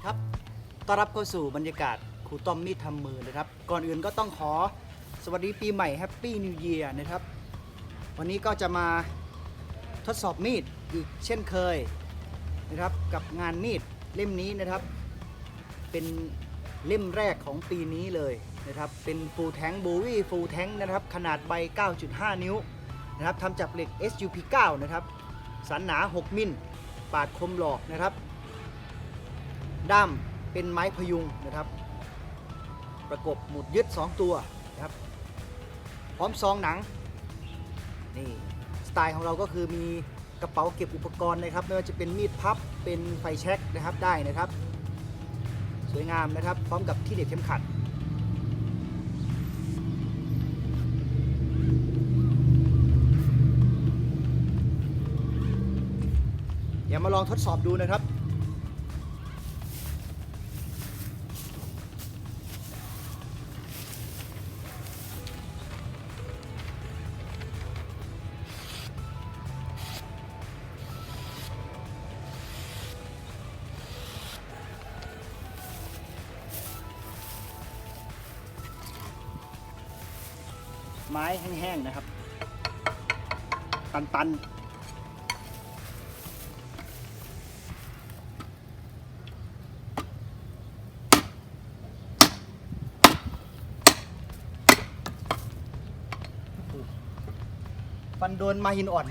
ดีครับ ต้อนรับเข้าสู่บรรยากาศครูต้อมมีดทำมือนะครับ ก่อนอื่นก็ต้องขอสวัสดีปีใหม่แฮปปี้นิว e ย r นะครับ วันนี้ก็จะมาทดสอบมีดอีกเช่นเคยนะครับ กับงานมีดเล่มนี้นะครับ เป็นเล่มแรกของปีนี้เลยนะครับ เป็นฟูลแทงบูวี่ฟูลแทงนะครับ ขนาดใบ 9.5 นิ้วนะครับทำจากเหล็ก SUP 9 นะครับ สันหนา 6 มิลปาดคมหลอกนะครับ ด้ามเป็นไม้พยุงนะครับ ประกบหมุดยึด 2 ตัวนะครับ พร้อมซองหนังนี่สไตล์ของเราก็คือมีกระเป๋าเก็บอุปกรณ์นะครับไม่ว่าจะเป็นมีดพับเป็นไฟแช็กนะครับได้นะครับ สวยงามนะครับ พร้อมกับที่เด็ดเข็มขัดเดี๋ยวมาลองทดสอบดูนะครับ ไม้แห้งๆนะครับ ตันๆฟันโดนมาหินอ่อน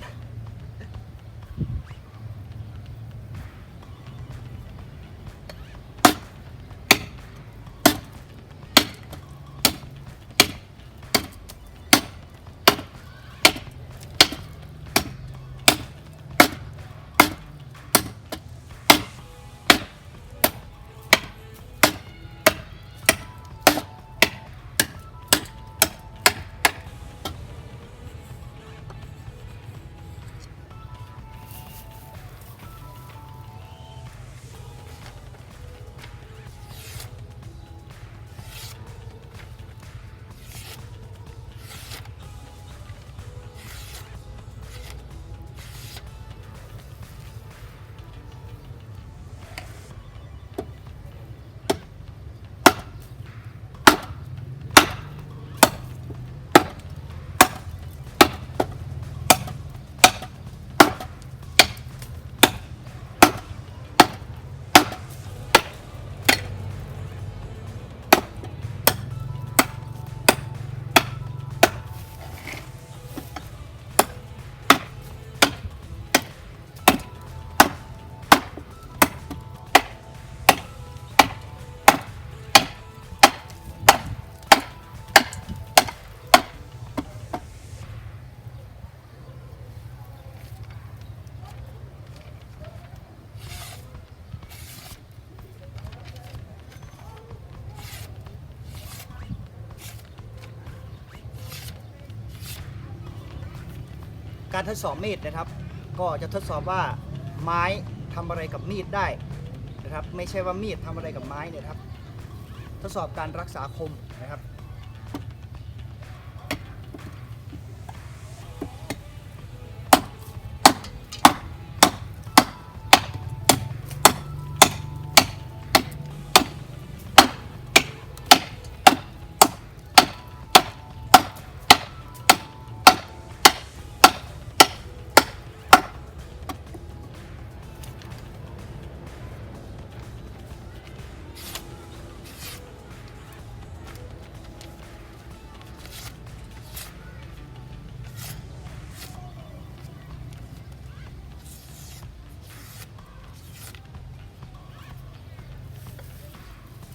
การทดสอบมีดนะครับ ก็จะทดสอบว่าไม้ทำอะไรกับมีดได้นะครับ ไม่ใช่ว่ามีดทำอะไรกับไม้เนี่ยครับ ทดสอบการรักษาคมนะครับ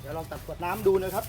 เดี๋ยวลองตัดขวดน้ำดูนะครับ